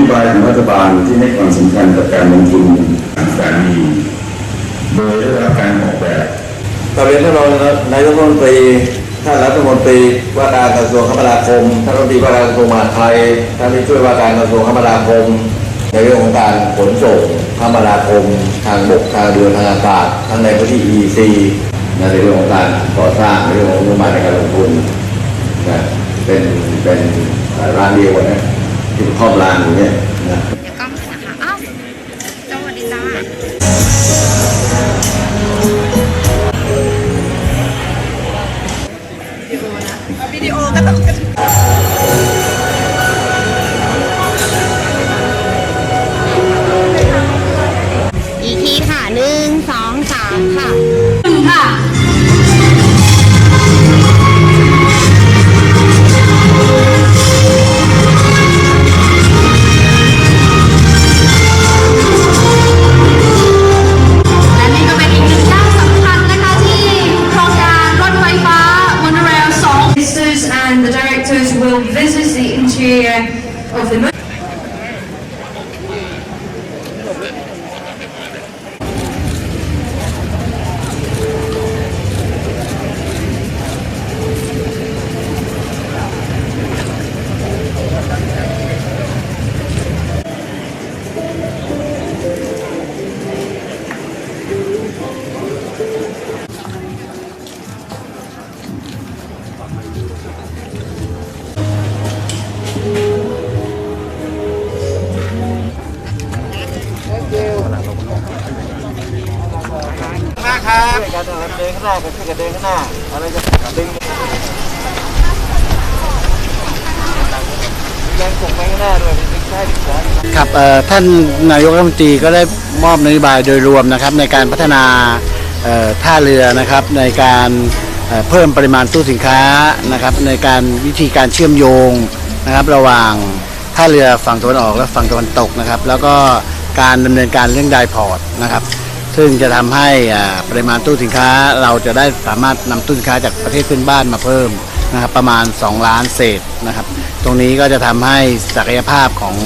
โยบายของรัฐบาลที่ให้ความสำคัญกับการลงทุนทางการมีโดยได้รับการออกแบบกราบเรียนท่านรองนายกรัฐมนตรีท่านรัฐมนตรีว่าการกระทรวงคมนาคมท่านรัฐมนตรีว่าการกระทรวงมหาดไทยท่านที่ช่วยว่าการกระทรวงคมนาคม ในเรื่องของการขนส่งคมนาคม ทางบกทางเรือทางอากาศทั้งในพื้นที่ EC ในเรื่องของการก่อสร้างในเรื่องของงบประมาณในการลงทุนนะเป็นเป็นร้านเดียวนะ ที่ครอบร้านอยู่เนี่ยนะเดี๋ยวกล้องเสียค่ะอ้าวสวัสดีจ้าอีก น้าครับช่วยกันเดินข้างหน้ากันช่วยกันเดินข้างหน้าอะไรจะดึงแรงส่งไปข้างหน้าด้วยดึงซ้ายดึงขวาครับท่านนายกรัฐมนตรีก็ได้มอบนโยบายโดยรวมนะครับ ในการพัฒนาท่าเรือนะครับในการเเพิ่มปริมาณตู้สินค้านะครับ ในการวิธีการเชื่อมโยงนะครับ ระหว่างท่าเรือฝั่งตะวันออกและฝั่งตะวันตกนะครับ แล้วก็การดำเนินการเรื่องไดพอร์ตนะครับ ซึ่งจะทำให้อ่าปริมาณตู้สินค้าเราจะได้สามารถนำตู้สินค้าจากประเทศเพื่อนบ้านมาเพิ่มนะครับประมาณ 2 ล้านเศษนะครับ ตรงนี้ก็จะทำให้ศักยภาพของ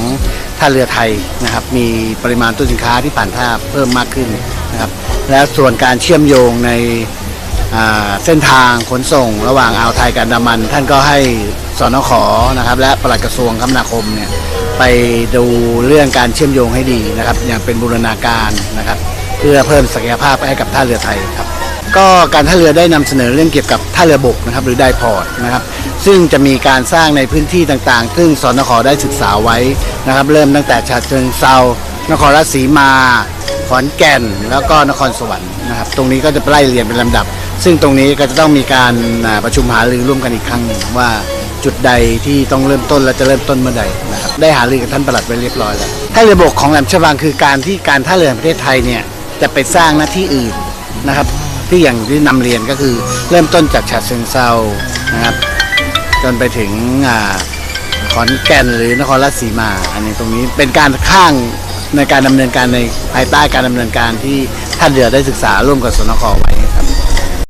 ท่าเรือไทยนะครับมีปริมาณตู้สินค้าที่ผ่านท่าเพิ่มมากขึ้นนะครับและส่วนการเชื่อมโยงในอ่าเส้นทางขนส่ง ระหว่างอ่าวไทยกับดามัน ท่านก็ให้สนขนะครับ และปลัดกระทรวงคมนาคมเนี่ยไปดูเรื่องการเชื่อมโยงให้ดีนะครับอย่างเป็นบูรณาการนะครับ พื่อเพิ่มศักยภาพให้กับท่าเรือไทยครับก็การท่าเรือได้นำเสนอเรื่องเกี่ยวกับท่าเรือบกนะครับหรือไดพอร์ตนะครับซึ่งจะมีการสร้างในพื้นที่ต่างๆ ซึ่งสนขได้ศึกษาไว้นะครับเริ่มตั้งแต่ฉะเชิงเซานครราชสีมา ขอนแก่น แล้วก็นครสวรรค์นะครับตรงนี้ก็จะไล่เรียนเป็นลำดับ ซึ่งตรงนี้ก็จะต้องมีการประชุมหารือร่วมกันอีกครั้งว่าจุดใดที่ต้องเริ่มต้นและจะเริ่มต้นเมื่อใดนะครับได้หารือกับท่านประหลัดไว้เรียบร้อยแล้วท่าเรือบกของแหลมฉบังคือการที่การท่าเรือแห่งประเทศไทยเนี่ย จะไปสร้างหน้าที่อื่นนะครับ ที่อย่างที่นำเรียนก็คือเริ่มต้นจากฉะเชิงเซานะครับ จนไปถึงอขอนแก่นหรือนครราชสีมา อันนี้ตรงนี้เป็นการข้างในการดำเนินการในภายใต้การดำเนินการที่ท่านเดือได้ศึกษาร่วมกับสนค